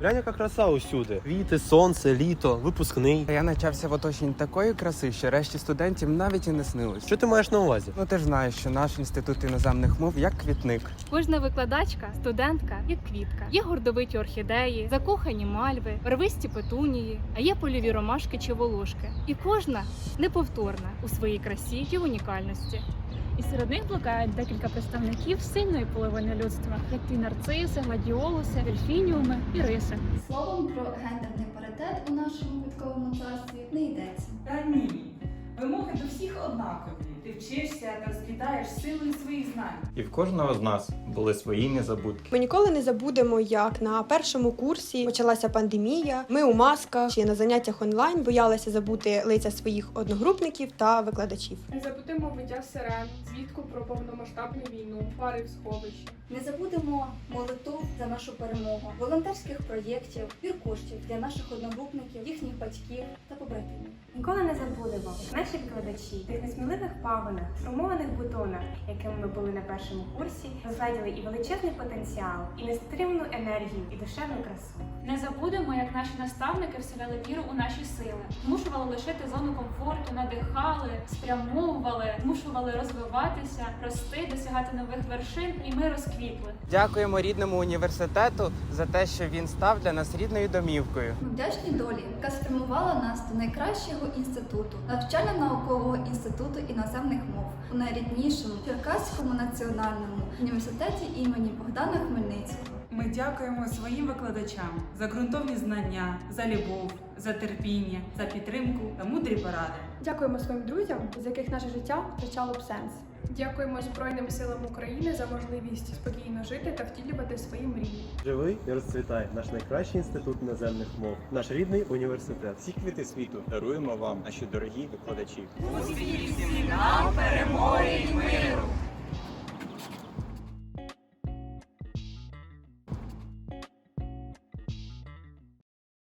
Глянь, яка краса усюди. Квіти, сонце, літо, випускний. Я навчався в оточенні такої краси, що решті студентів навіть і не снилось. Що ти маєш на увазі? Ну ти ж знаєш, що наш інститут іноземних мов як квітник. Кожна викладачка, студентка як квітка. Є гордовиті орхідеї, закохані мальви, рвисті петунії, а є польові ромашки чи волошки. І кожна неповторна у своїй красі і унікальності. І серед них блукають декілька представників сильної половини людства, як ті нарциси, гладіолуси, дельфініуми і риси. Словом про гендерний паритет у нашому квітковому царстві не йдеться. Та ні. Вимоги до всіх однакові. Вчишся та розквітаєш силою своїх знань. І в кожного з нас були свої незабудки. Ми ніколи не забудемо, як на першому курсі почалася пандемія. Ми у масках чи на заняттях онлайн боялися забути лиця своїх одногрупників та викладачів. Не забудемо биття сирен, звідку про повномасштабну війну, пари в сховищі. Не забудемо молитов за нашу перемогу, волонтерських проєктів, збір коштів для наших одногрупників, їхніх батьків та побратимів. Ніколи не забудемо наші викладачі тих несміливих павинах, сформованих бутонах, якими ми були на першому курсі, розгляділи і величезний потенціал, і нестримну енергію, і душевну красу. Не забудемо, як наші наставники вселяли віру у наші сили, змушували лишити зону комфорту, надихали, спрямовували, змушували розвиватися, рости, досягати нових вершин, і ми розквітли. Дякуємо рідному університету за те, що він став для нас рідною домівкою. Вдячні долі, яка спрямувала нас до найкращого інституту, навчально-наукового інституту іноземних мов у найріднішому Черкаському національному університеті імені Богдана Хмельницького. Ми дякуємо своїм викладачам за ґрунтовні знання, за любов, за терпіння, за підтримку та мудрі поради. Дякуємо своїм друзям, з яких наше життя втрачало б сенс. Дякуємо Збройним силам України за можливість спокійно жити та втілювати свої мрії. Живий і розцвітай наш найкращий інститут іноземних мов, наш рідний університет. Всі квіти світу даруємо вам, наші дорогі викладачі. Успіхів